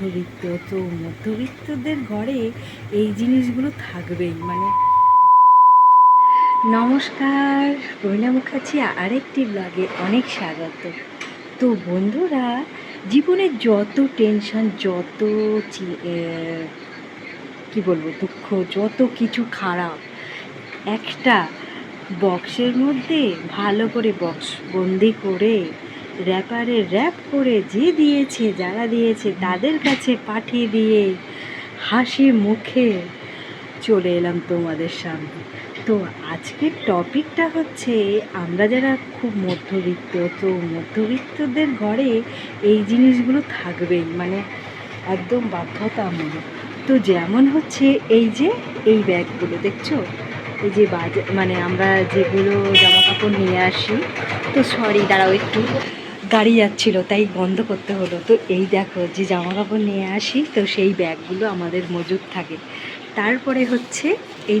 মধ্যবিত্ত, তো মধ্যবিত্তদের ঘরে এই জিনিসগুলো থাকবেই মানে নমস্কার প্রমিলা মুখার্জি, আরেকটি ব্লগে অনেক স্বাগত। তো বন্ধুরা, জীবনে যত টেনশন, যত কি বলব, দুঃখ, যত কিছু খারাপ, একটা বক্সের মধ্যে ভালো করে বক্স বন্দি করে র্যাপারে র্যাপ করে যে দিয়েছে, যারা দিয়েছে তাদের কাছে পাঠিয়ে দিয়ে হাসি মুখে চলে এলাম তোমাদের সামনে। তো আজকের টপিকটা হচ্ছে, আমরা যারা খুব মধ্যবিত্ত, তো মধ্যবিত্তদের ঘরে এই জিনিসগুলো থাকবেই মানে একদম বাধ্যতামূলক। তো যেমন হচ্ছে এই যে, এই ব্যাগগুলো, দেখছ? এই যে বাজার মানে আমরা যেগুলো জামা কাপড় নিয়ে আসি, তো সরি, দাঁড়াও একটু। গাড়ি যাচ্ছিল, তাই বন্ধ করতে হলো। তো এই দেখো যে জামা কাপড় নিয়ে আসি, তো সেই ব্যাগগুলো আমাদের মজুদ থাকে। তারপরে হচ্ছে এই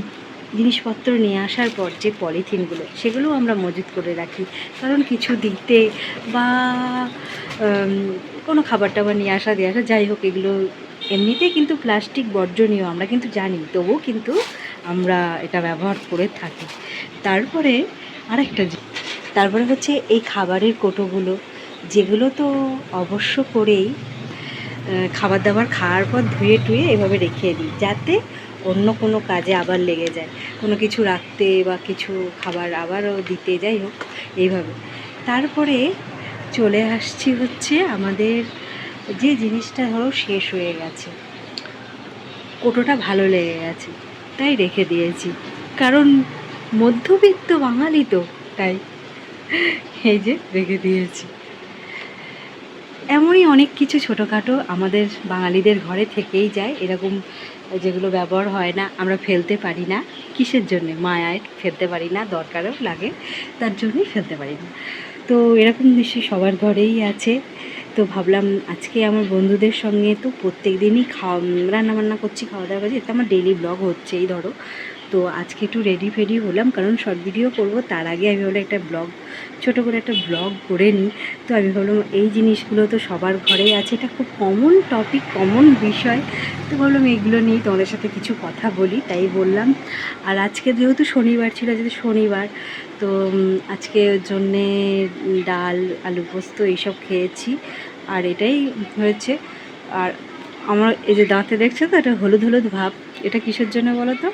জিনিসপত্র নিয়ে আসার পর যে পলিথিনগুলো সেগুলো আমরা মজুত করে রাখি। কারণ কিছু দিতে বা কোনো খাবার টাবার নিয়ে আসা দিয়ে আসা, যাই হোক, এগুলো এমনিতেই কিন্তু প্লাস্টিক বর্জনীয়, আমরা কিন্তু জানি, তবুও কিন্তু আমরা এটা ব্যবহার করে থাকি। তারপরে আরেকটা তারপরে হচ্ছে এই খাবারের কোটোগুলো যেগুলো তো অবশ্য করেই খাবার দাবার খাওয়ার পর ধুয়ে টুয়ে এভাবে রেখে দিই, যাতে অন্য কোনো কাজে আবার লেগে যায়। কোনো কিছু রাখতে বা কিছু খাবার আবারও দিতে যাই হোক, এইভাবে। তারপরে চলে আসছি হচ্ছে আমাদের যে জিনিসটা ধরো শেষ হয়ে গেছে কোটোটা ভালো লেগে গেছে, তাই রেখে দিয়েছি। কারণ মধ্যবিত্ত বাঙালি তো, তাই। এই যে রেখে দিয়েছি। এমনই অনেক কিছু ছোটোখাটো আমাদের বাঙালিদের ঘরে থেকেই যায়। এরকম যেগুলো ব্যবহার হয় না, আমরা ফেলতে পারি না। কিসের জন্যে? মায়ায় ফেলতে পারি না, দরকারও লাগে, তার জন্যই ফেলতে পারি না। তো এরকম নিশ্চয়ই সবার ঘরেই আছে। তো ভাবলাম আজকে আমার বন্ধুদের সঙ্গে তো প্রত্যেক দিনই খাওয়া, রান্নাবান্না করছি, খাওয়া দাওয়া করছি, এটা আমার ডেলি ব্লগ হচ্ছেই ধরো। তো আজকে একটু রেডি ফেডি হলাম, কারণ শর্ট ভিডিও করব। তার আগে আমি ভাবলাম একটা ব্লগ ছোট করে একটা ব্লগ করে নিই। তো আমি ভাবলাম এই জিনিসগুলো তো সবার ঘরেই আছে। এটা খুব কমন টপিক কমন বিষয়। তো ভাবলাম এইগুলো নিয়ে তোমাদের সাথে কিছু কথা বলি, তাই বললাম। আর আজকে যেহেতু শনিবার ছিল, যেহেতু শনিবার, তো আজকে জন্যে ডাল, আলু পোস্ত এইসব খেয়েছি। আর এটাই হয়েছে। আর আমার এই যে দাঁতে দেখছ তো, এটা হলুদ হলুদ ভাব। এটা কিসের জন্য বলো তো?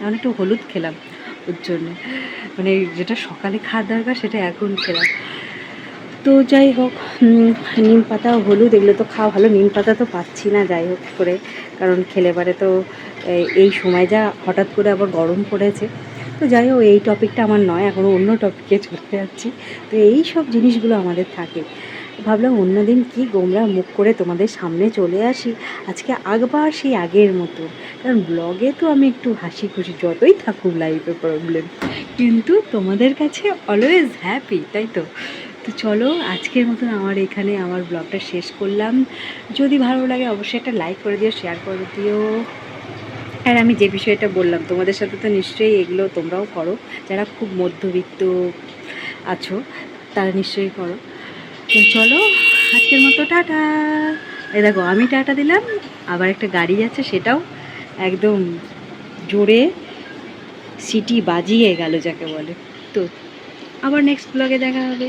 এখন একটু হলুদ খেলাম ওর জন্য। মানে যেটা সকালে খাওয়ার দরকার সেটা এখন খেলাম। তো যাই হোক নিম পাতা হলুদ এগুলো তো খাওয়া ভালো। নিম পাতা তো পাচ্ছি না যাই হোক করে, কারণ খেলে পারে তো এই- এই সময় যা হঠাৎ করে আবার গরম পড়েছে। তো যাই হোক, এই টপিকটা আমার নয়, এখন অন্য টপিকে চলে যাচ্ছি। তো এই সব জিনিসগুলো আমাদের থাকে। ভাবলাম অন্যদিন কি গোমরা মুখ করে তোমাদের সামনে চলে আসি। আজকে আগবার সেই আগের মতো। কারণ ব্লগে তো আমি একটু হাসি খুশি যতই থাকুক লাইফে প্রবলেম কিন্তু তোমাদের কাছে অলওয়েজ হ্যাপি তাই তো? তো চলো, আজকের মতন আমার এখানে আমার ব্লগটা শেষ করলাম। যদি ভালো লাগে অবশ্যই একটা লাইক করে দিও শেয়ার করে দিও। আর আমি যে বিষয়টা বললাম, তোমাদের সাথে তো নিশ্চয়ই এগুলো তোমরাও করো। যারা খুব মধ্যবিত্ত আছো, তারা নিশ্চয়ই করো। তো চলো, আজকের মতো টাটা। এই দেখো, আমি টাটা দিলাম, আবার একটা গাড়ি যাচ্ছে, সেটাও একদম জোরে সিটি বাজিয়ে গেল, যাকে বলে। তো, আবার নেক্সট ব্লগে দেখা হবে।